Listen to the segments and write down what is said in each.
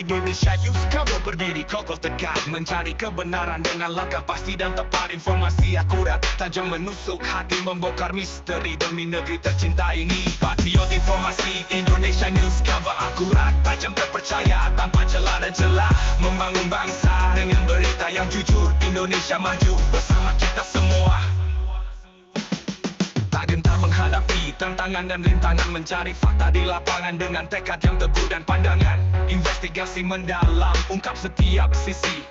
Indonesia News Cover berdiri kokoh tegak Mencari kebenaran dengan langkah pasti dan tepat. Informasi akurat, tajam menusuk hati Membongkar misteri demi negeri tercinta ini. Patriot informasi Indonesia News Cover akurat Tajam terpercaya tanpa celah dan celah. Membangun bangsa dengan berita yang jujur Indonesia maju bersama kita semua Gentar menghadapi tantangan dan rintangan Mencari fakta di lapangan dengan tekad yang teguh dan pandangan. Investigasi mendalam, ungkap setiap sisi.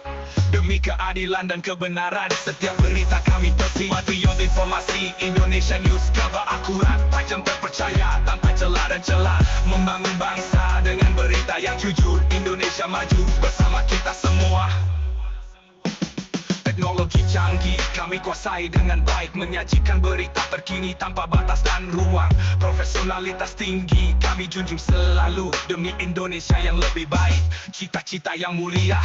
Demi keadilan dan kebenaran Setiap berita kami pasti Patriot informasi. Indonesia News Cover akurat Tajam terpercaya tanpa celah dan celah. Membangun bangsa dengan berita yang jujur. Indonesia maju bersama kita semua Teknologi canggih kami kuasai dengan baik Menyajikan berita terkini tanpa batas dan ruang. Profesionalitas tinggi kami junjung selalu Demi Indonesia yang lebih baik. Cita-cita yang mulia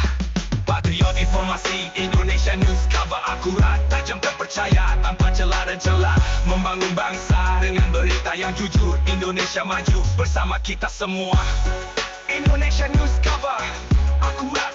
Patriot informasi Indonesia News. Cover akurat Tajam terpercaya tanpa celah dan celah. Membangun bangsa dengan berita yang jujur. Indonesia maju bersama kita semua. Indonesia News Cover Akurat,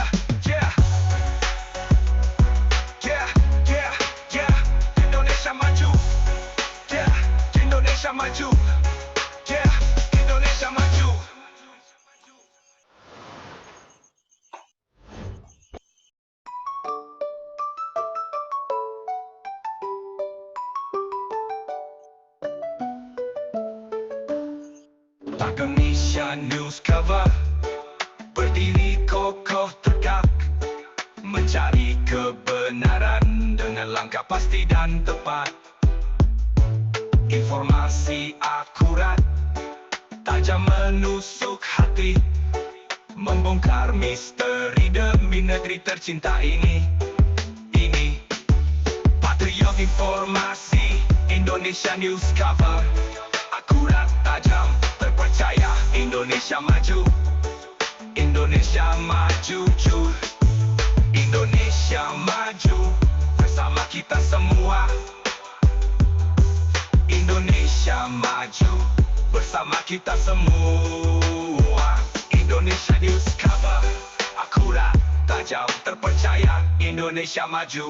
Indonesia News Cover. Berdiri kokoh tegak Mencari kebenaran Dengan langkah pasti dan tepat. Informasi akurat Tajam menusuk hati Membongkar misteri demi negeri tercinta ini. Ini Patriot Informasi Indonesia News Cover. Akurat, tajam, Indonesia maju. Indonesia maju, cuy. Indonesia maju. Bersama kita semua. Indonesia maju. Bersama kita semua. Indonesia News Cover. Akurat, tajam, terpercaya Indonesia maju